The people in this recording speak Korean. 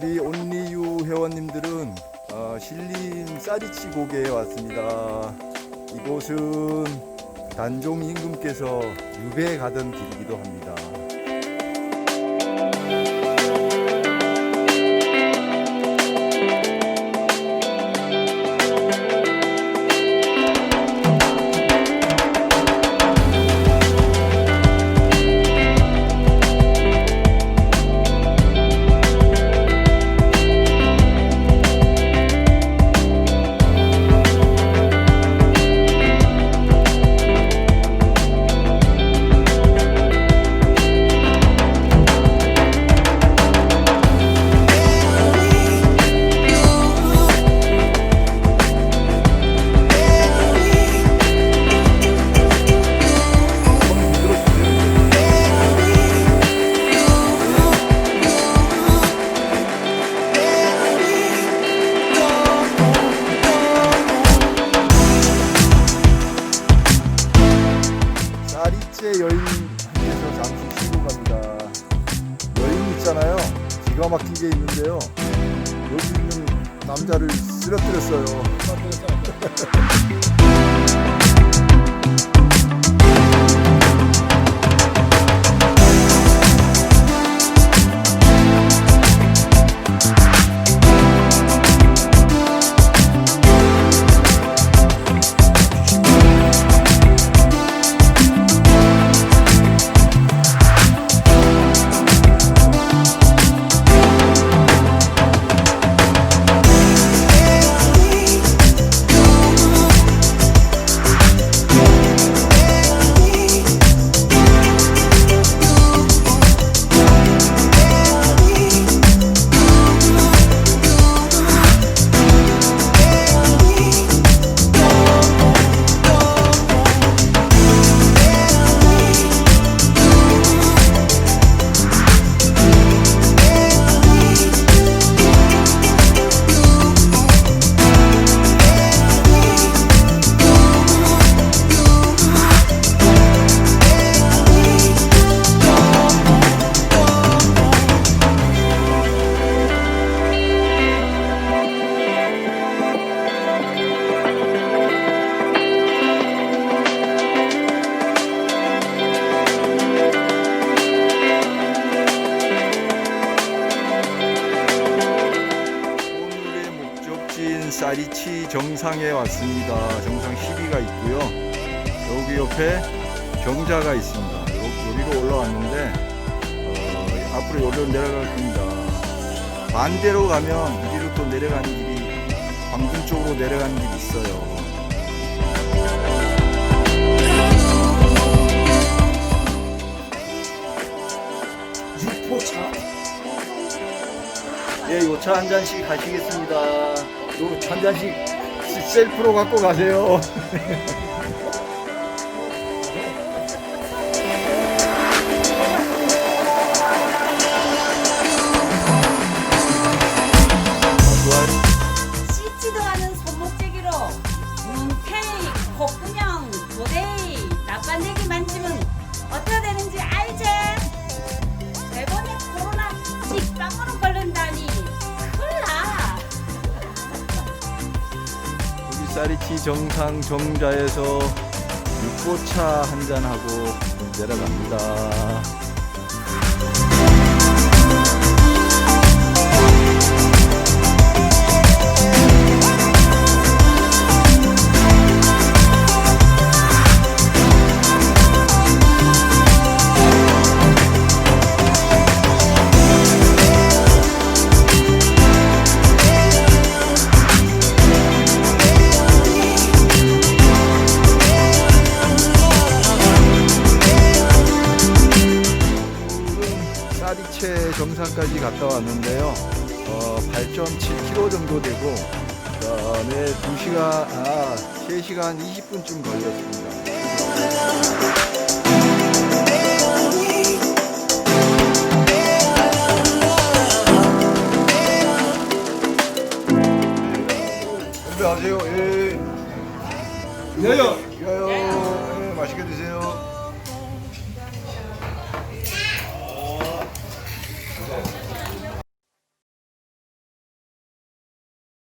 우리 온리유 회원님들은 어, 신림 쌀이치 고개에 왔습니다. 이곳은 단종 임금께서 유배 가던 길이기도 합니다. 여인한테서 잠시 쉬고 갑니다. 여인 있잖아요. 기가 막히게 있는데요. 여기 있는 남자를 쓰러뜨렸어요. 목적지인 쌀이치 정상에 왔습니다. 정상 10위가 있고요. 여기 옆에 경자가 있습니다. 요, 여기로 올라왔는데 어, 앞으로 여기로 내려갈 겁니다. 반대로 가면 이리로 또 내려가는 길이 광군 쪽으로 내려가는 길이 있어요. 예, 요차 한 잔씩 하시겠습니다. 요한 잔씩 셀프로 갖고 가세요. 씻지도 않은 손목재기로 문테이, 콧구녕, 고데이, 나빤데기 만지면 어떻게 되는지 알지? 이번에 코로나 식빵으로 쌀이치 정상 정자에서 육포차 한잔 하고 내려갑니다. 정상까지 갔다 왔는데요. 어, 8.7km 정도 되고 그다음에 2시간 아 3시간 20분쯤 걸렸습니다. 건배하세요. 예. 여여 야요. 예, 맛있게 드세요.